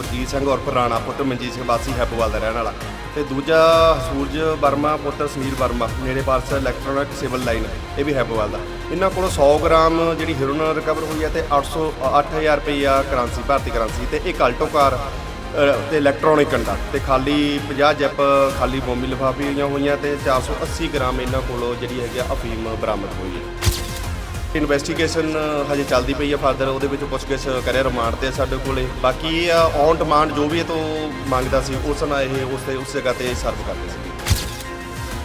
ਗੁਰਜੀਤ ਸਿੰਘ ਉਰਫ ਰਾਣਾ ਪੁੱਤਰ ਮਨਜੀਤ ਸਿੰਘ ਵਾਸੀ ਹੈਪੋਵਾਲ ਦਾ ਰਹਿਣ ਵਾਲਾ। ਤੇ ਦੂਜਾ ਸੂਰਜ ਵਰਮਾ ਪੁੱਤਰ ਸੁਨੀਲ ਵਰਮਾ ਨੇੜੇ ਪਾਸ ਇਲੈਕਟ੍ਰੋਨਿਕ ਸਿਵਲ ਲਾਈਨ ਇਹ ਵੀ ਹੈਪੋਵਾਲ ਦਾ। ਇਹਨਾਂ ਕੋਲੋਂ 100 ਗ੍ਰਾਮ ਜਿਹੜੀ ਹੀਰੋਇਨ ਰਿਕਵਰ ਹੋਈ ਹੈ ਤੇ 800 8000 ਰੁਪਈਆ ਕਰੰਸੀ ਭਾਰਤੀ ਕਰੰਸੀ ਤੇ ਇੱਕ ਆਲਟੋ ਕਾਰ ਅ, ਤੇ ਇਲੈਕਟ੍ਰੋਨਿਕ ਕੰਡਾ। ਤੇ ਖਾਲੀ 50 ਜੈਪ ਖਾਲੀ ਮੋਮੀ ਲਿਫਾਫੇ ਹੋਈਆਂ ਹੋਈਆਂ ਤੇ 480 ਗ੍ਰਾਮ ਇਹਨਾਂ ਕੋਲੋਂ ਜਿਹੜੀ ਹੈਗੀ ਆ ਅਫੀਮ ਬਰਾਮਦ ਹੋਈ ਹੈ। ਇਨਵੈਸਟੀਗੇਸ਼ਨ ਹਜੇ ਚੱਲਦੀ ਪਈ ਹੈ ਫਰਦਰ ਉਹਦੇ ਵਿੱਚ ਪੁੱਛਗਿੱਛ ਕਰਿਆ ਰਿਮਾਂਡ ਤੇ ਆ ਸਾਡੇ ਕੋਲੇ। ਬਾਕੀ ਇਹ ਆ ਔਨ ਡਿਮਾਂਡ ਜੋ ਵੀ ਇਹ ਤੋਂ ਮੰਗਦਾ ਸੀ, ਉਸ ਨਾਲ ਇਹ ਉਸ ਤੇ, ਉਸ ਜਗ੍ਹਾ ਤੇ ਸਰਵ ਕਰਦੇ ਸੀ।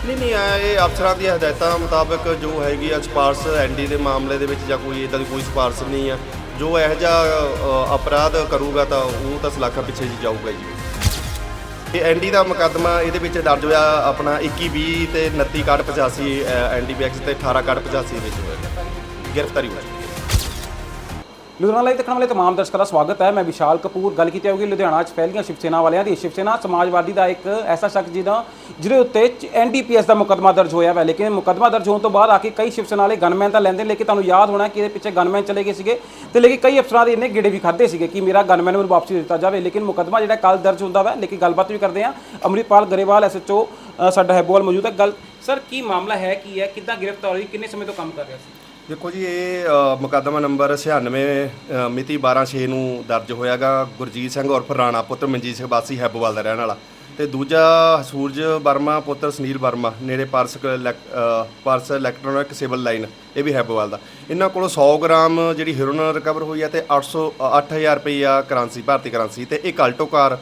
ਨਹੀਂ ਨਹੀਂ, ਆ ਇਹ ਅਫਸਰਾਂ ਦੀਆਂ ਹਦਾਇਤਾਂ ਮੁਤਾਬਕ ਜੋ ਹੈਗੀ ਆ ਸਿਫਾਰਸ਼ ਐਨਡੀ ਦੇ ਮਾਮਲੇ ਦੇ ਵਿੱਚ ਜਾਂ ਕੋਈ ਇਦਾਂ ਦੀ ਕੋਈ ਸਿਫਾਰਸ਼ ਨਹੀਂ ਆ। ਜੋ ਇਹੋ ਜਿਹਾ ਅਪਰਾਧ ਕਰੂਗਾ ਤਾਂ ਉਹ ਤਾਂ ਸਲਾਖਾਂ ਪਿੱਛੇ ਜੀ ਜਾਊਗਾ ਜੀ। ਇਹ ਐਨਡੀ ਦਾ ਮੁਕੱਦਮਾ, ਇਹਦੇ ਵਿੱਚ ਦਰਜ ਹੋਇਆ ਆਪਣਾ 21 20 ਤੇ 29 ਕਾਰਡ 85 ਐਨਡੀਪੀਐਕਸ ਤੇ 18 ਕਾਰਡ 85 ਵਿੱਚ ਹੋਇਆ। ਗ੍ਰਿਫਤਾਰੀ ਹੋਈ ਲੁਧਿਆਣਾ ਲਾਈਵ ਦੇਖਣ ਵਾਲੇ ਤਮਾਮ ਦਰਸ਼ਕਾਂ ਦਾ ਸਵਾਗਤ ਹੈ। ਮੈਂ ਵਿਸ਼ਾਲ ਕਪੂਰ। ਗੱਲ ਕੀਤੀ ਜਾਊਗੀ ਲੁਧਿਆਣਾ 'ਚ ਫੈਲੀਆਂ ਸ਼ਿਵ ਸੈਨਾ ਵਾਲਿਆਂ ਦੀ। ਸ਼ਿਵ ਸੈਨਾ ਸਮਾਜਵਾਦੀ ਦਾ ਇੱਕ ਐਸਾ ਸ਼ਖਸ ਜਿਹਦਾ ਜਿਹਦੇ ਉੱਤੇ ਐਨਡੀਪੀਐਸ ਦਾ ਮੁਕੱਦਮਾ ਦਰਜ ਹੋਇਆ ਹੈ ਲੇਕਿਨ ਮੁਕੱਦਮਾ ਦਰਜ ਹੋਣ ਤੋਂ ਬਾਅਦ ਆ ਕੇ ਕਈ ਸ਼ਿਵ ਸੈਨਾ ਵਾਲੇ ਗਨਮੈਨ ਤਾਂ ਲੈਂਦੇ ਲੇਕਿਨ ਤੁਹਾਨੂੰ ਯਾਦ ਹੋਣਾ ਕਿ ਇਹਦੇ ਪਿੱਛੇ ਗਨਮੈਨ ਚਲੇ ਗਏ ਸੀਗੇ ਤੇ ਲੇਕਿਨ ਕਈ ਅਫਸਰਾਂ ਦੇ ਇਹਨੇ ਗੇੜੇ ਵੀ ਖਾਦੇ ਸੀਗੇ ਕਿ ਮੇਰਾ ਗਨਮੈਨ ਮੈਨੂੰ ਵਾਪਸੀ ਦਿੱਤਾ ਜਾਵੇ। ਲੇਕਿਨ ਮੁਕੱਦਮਾ ਜਿਹੜਾ ਕੱਲ ਦਰਜ ਹੁੰਦਾ ਵਾ, ਲੇਕਿਨ ਗੱਲਬਾਤ ਵੀ ਕਰਦੇ ਹਾਂ। ਅਮਰਿਤਪਾਲ ਗਰੇਵਾਲ ਐਸਐਚਓ ਸਾਡਾ ਹੈਬੋਵਾਲ ਮੌਜੂਦ ਹੈ। ਗੱਲ ਸਰ, ਕੀ ਮਾਮਲਾ ਹੈ, ਕੀ ਹੈ? ਕਿੱਦਾਂ ਗ੍ਰਿਫਤਾਰ ਹੋਈ? ਕਿੰਨੇ ਸਮੇਂ ਤੋਂ ਕੰਮ ਕਰ ਰਿਹਾ ਸੀ? ਦੇਖੋ ਜੀ ਇਹ ਅ, ਮੁਕੱਦਮਾ ਨੰਬਰ 96 ਅ, ਮਿਤੀ 12/6 ਨੂੰ ਦਰਜ ਹੋਇਆਗਾ। ਗੁਰਜੀਤ ਸਿੰਘ ਉਰਫ ਰਾਣਾ ਪੁੱਤਰ ਮਨਜੀਤ ਸਿੰਘ ਵਾਸੀ ਹੈਬੋਵਾਲ ਦਾ ਰਹਿਣ ਵਾਲਾ। ਤੇ ਦੂਜਾ ਸੂਰਜ ਵਰਮਾ ਪੁੱਤਰ ਸੁਨੀਲ ਵਰਮਾ ਨੇੜੇ ਪਾਰਸਲ ਇਲੈਕ- ਅ, ਪਾਰਸਲ ਇਲੈਕਟ੍ਰੋਨਿਕ ਸਿਵਲ ਲਾਈਨ ਇਹ ਵੀ ਹੈਬੋਵਾਲ ਦਾ। ਇਹਨਾਂ ਕੋਲੋਂ 100 ਗ੍ਰਾਮ ਜਿਹੜੀ ਹੀਰੋਇਨ ਰਿਕਵਰ ਹੋਈ ਹੈ ਤੇ 800 ਅ, 8000 ਰੁਪਈਆ ਕਰੰਸੀ ਭਾਰਤੀ ਕਰੰਸੀ ਤੇ ਇੱਕ ਆਲਟੋ ਕਾਰ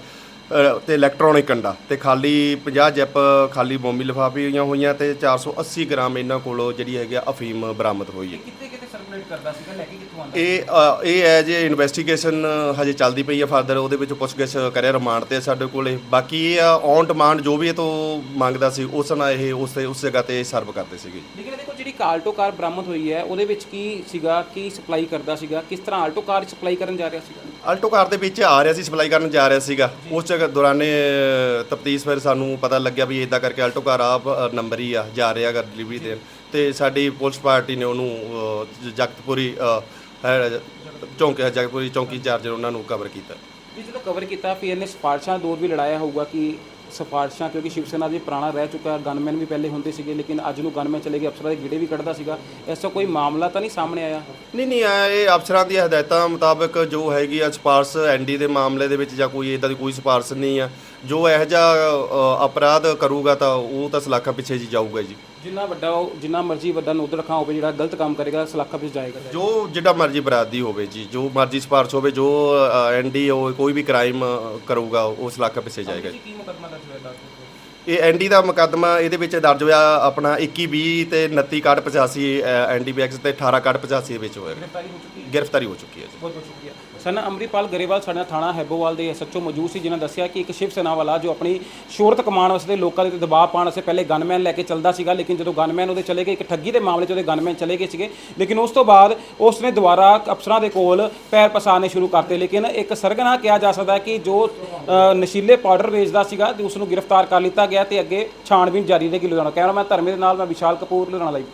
ਤੇ ਇਲੈਕਟ੍ਰੋਨਿਕ ਕੰਡਾ ਤੇ ਖਾਲੀ 50 ਜੈਪ ਖਾਲੀ ਮੋਮੀ ਲਿਫਾਫੇ ਹੋਈਆਂ ਹੋਈਆਂ ਤੇ 480 ਗ੍ਰਾਮ ਇਹਨਾਂ ਕੋਲੋਂ ਜਿਹੜੀ ਹੈਗੀ ਆ ਅਫੀਮ ਬਰਾਮਦ ਹੋਈ ਹੈ। ਕਿੱਥੇ ਕਿੱਥੇ ਸਰਕੂਲੇਟ ਕਰਦਾ ਸੀਗਾ? ਲੈ ਕੇ ਕਿੱਥੋਂ ਆਉਂਦਾ ਇਹ ਅ, ਇਹ ਹੈ ਜੇ ਇਨਵੈਸਟੀਗੇਸ਼ਨ ਹਜੇ ਚੱਲਦੀ ਪਈ ਹੈ ਫਰਦਰ ਉਹਦੇ ਵਿੱਚ ਪੁੱਛਗਿੱਛ ਕਰਿਆ ਰਿਮਾਂਡ ਤੇ ਸਾਡੇ ਕੋਲੇ। ਬਾਕੀ ਇਹ ਆ ਔਨ ਡਿਮਾਂਡ ਜੋ ਵੀ ਇਹ ਤੋਂ ਮੰਗਦਾ ਸੀ ਉਸ ਨਾਲ ਇਹ ਉਸ ਤੇ ਉਸ ਜਗ੍ਹਾ ਤੇ ਸਰਵ ਕਰਦੇ ਸੀਗੇ। ਲੇਕਿਨ ਦੇਖੋ ਜਿਹੜੀ ਆਲਟੋ ਕਾਰ ਬਰਾਮਦ ਹੋਈ ਹੈ ਉਹਦੇ ਵਿੱਚ ਕੀ ਸੀਗਾ? ਕੀ ਸਪਲਾਈ ਕਰਦਾ ਸੀਗਾ? ਕਿਸ ਤਰ੍ਹਾਂ ਆਲਟੋ ਕਾਰ ਸਪਲਾਈ ਕਰਨ ਜਾ ਰਿਹਾ ਸੀਗਾ? ਆਲਟੋ ਕਾਰ ਦੇ ਵਿੱਚ ਆ ਰਿਹਾ ਸੀ ਸਪਲਾਈ ਕਰਨ ਜਾ ਰਿਹਾ ਸੀਗਾ। ਉਸ ਜਗ੍ਹਾ ਦੌਰਾਨੇ ਤਫਤੀਸ਼ ਫਿਰ ਸਾਨੂੰ ਪਤਾ ਲੱਗਿਆ ਵੀ ਇਦਾਂ ਕਰਕੇ ਆਲਟੋ ਕਾਰ ਆਪ ਨੰਬਰ ਹੀ ਆ ਜਾ ਰਿਹਾ ਗਾ ਡਿਲੀਵਰੀ ਦੇਣ। ਤੇ ਸਾਡੀ ਪੁਲਿਸ ਪਾਰਟੀ ਨੇ ਉਹਨੂੰ ਜਗਤਪੁਰੀ ਅ, ਹੈ, ਚੌਂਕੀ ਜਗਤਪੁਰੀ ਚੌਂਕੀ ਚਾਰਜਰ ਉਹਨਾਂ ਨੂੰ ਕਵਰ ਕੀਤਾ। ਵੀ ਜਦੋਂ ਕਵਰ ਕੀਤਾ ਫਿਰ ਇਹਨੇ ਸਿਫਾਰਸ਼ਾਂ ਦੌਰ ਵੀ ਲੜਾਇਆ ਹੋਊਗਾ ਕਿ ਸਿਫਾਰਸ਼ਾਂ ਕਿਉਂਕਿ ਸ਼ਿਵ ਸੈਨਾ ਦੀ ਪੁਰਾਣਾ ਰਹਿ ਚੁੱਕਾ ਗਨਮੈਨ ਵੀ ਪਹਿਲੇ ਹੁੰਦੇ ਸੀਗੇ ਲੇਕਿਨ ਅੱਜ ਨੂੰ ਗਨਮੈਨ ਚਲੇ ਗਏ ਅਫਸਰਾਂ ਦੇ ਗੇੜੇ ਵੀ ਕੱਢਦਾ ਸੀਗਾ। ਐਸਾ ਕੋਈ ਮਾਮਲਾ ਤਾਂ ਨਹੀਂ ਸਾਹਮਣੇ ਆਇਆ? ਨਹੀਂ ਨਹੀਂ ਆ ਇਹ ਅਫਸਰਾਂ ਦੀਆਂ ਹਦਾਇਤਾਂ ਮੁਤਾਬਕ ਜੋ ਹੈਗੀ ਆ ਸਿਫਾਰਸ਼ ਐਨਡੀ ਦੇ ਮਾਮਲੇ ਦੇ ਵਿੱਚ ਜਾਂ ਕੋਈ ਇਦਾਂ ਦੀ ਕੋਈ ਸਿਫਾਰਸ਼ ਨਹੀਂ ਆ। ਜੋ ਇਹੋ ਜਿਹਾ ਅ, ਅਪਰਾਧ ਕਰੂਗਾ ਤਾਂ ਉਹ ਤਾਂ ਸਲਾਖਾਂ ਪਿੱਛੇ ਜੀ ਜਾਊਗਾ ਜੀ। ਜਿੰਨਾ ਵੱਡਾ ਉਹ ਜਿੰਨਾ ਮਰਜ਼ੀ ਵੱਡਾ ਨੋਦਰ ਰੱਖਾ ਹੋਵੇ ਜਿਹੜਾ ਗਲਤ ਕੰਮ ਕਰੇਗਾ ਸਲਾਖਾ ਵਿੱਚ ਜਾਏਗਾ। ਜੋ ਜਿੱਡਾ ਮਰਜ਼ੀ ਅਪਰਾਧੀ ਹੋਵੇ ਜੀ ਜੋ ਮਰਜ਼ੀ ਸਿਫਾਰਸ਼ ਹੋਵੇ ਜੋ ਐਨਡੀ ਕੋਈ ਵੀ ਕ੍ਰਾਈਮ ਕਰੂਗਾ ਉਹ ਸਲਾਖਾਂ ਪਿੱਛੇ ਜਾਏਗਾ ਜੀ। ਕੀ ਮੁਕੱਦਮਾ ਦਰਜ ਹੋਇਆ ਦੱਸ ਇਹ ਐਨਡੀ ਦਾ ਮੁਕੱਦਮਾ ਇਹਦੇ ਵਿੱਚ ਦਰਜ ਹੋਇਆ ਆਪਣਾ 21 20 ਤੇ 29 ਕਾਰਡ 85 ਐਨਡੀਪੀਐਕਸ ਤੇ 18 ਕਾਰਡ 85 ਵਿੱਚ ਹੋਇਆ ਗ੍ਰਿਫਤਾਰੀ ਹੋ ਚੁੱਕੀ ਹੈ? ਗ੍ਰਿਫਤਾਰੀ ਹੋ ਚੁੱਕੀ ਹੈ ਜੀ। ਬਹੁਤ ਬਹੁਤ ਸ਼ੁਕਰੀਆ ਸਨ ਅੰਮ੍ਰਿਤਪਾਲ ਗਰੇਵਾਲ ਸਾਡਾ ਥਾਣਾ ਹੈਬੋਵਾਲ ਦੇ ਐਸਐਚਓ ਮੌਜੂਦ ਸੀ ਜਿਨ੍ਹਾਂ ਦੱਸਿਆ ਕਿ ਇੱਕ ਸ਼ਿਵ ਸੈਨਾ ਵਾਲਾ ਜੋ ਆਪਣੀ ਸ਼ੋਹਰਤ ਕਮਾਉਣ ਵਾਸਤੇ ਲੋਕਾਂ ਦੇ ਉੱਤੇ ਦਬਾਅ ਪਾਉਣ ਵਾਸਤੇ ਪਹਿਲੇ ਗਨਮੈਨ ਲੈ ਕੇ ਚੱਲਦਾ ਸੀਗਾ ਲੇਕਿਨ ਜਦੋਂ ਗਨਮੈਨ ਉਹਦੇ ਚਲੇ ਗਏ ਇੱਕ ਠੱਗੀ ਦੇ ਮਾਮਲੇ 'ਚ ਉਹਦੇ ਗਨਮੈਨ ਚਲੇ ਗਏ ਸੀਗੇ ਲੇਕਿਨ ਉਸ ਤੋਂ ਬਾਅਦ ਉਸ ਨੇ ਦੁਬਾਰਾ ਅਫਸਰਾਂ ਦੇ ਕੋਲ ਪੈਰ ਪਸਾਰਨੇ ਸ਼ੁਰੂ ਕਰਤੇ ਲੇਕਿਨ ਇੱਕ ਸਰਗਨਾ ਕਿਹਾ ਜਾ ਸਕਦਾ ਹੈ ਕਿ ਜੋ ਨਸ਼ੀਲੇ ਪਾਊਡਰ ਵੇਚਦਾ ਸੀਗਾ ਤੇ ਉਸ ਨੂੰ ਗ੍ਰਿਫਤਾਰ ਕਰ ਲਿੱਤਾ ਗਿਆ ਤੇ ਅੱਗੇ ਛਾਣਬੀਨ ਜਾਰੀ ਰਹੇਗੀ ਲੁਧਿਆਣਾ। ਕੈਮਰਾਮੈਨ ਧਰਮੇ ਦੇ ਨਾਲ ਮੈਂ ਵਿਸ਼ਾਲ ਕਪੂਰ, ਲੁਧਿਆਣਾ ਲਾਈਵ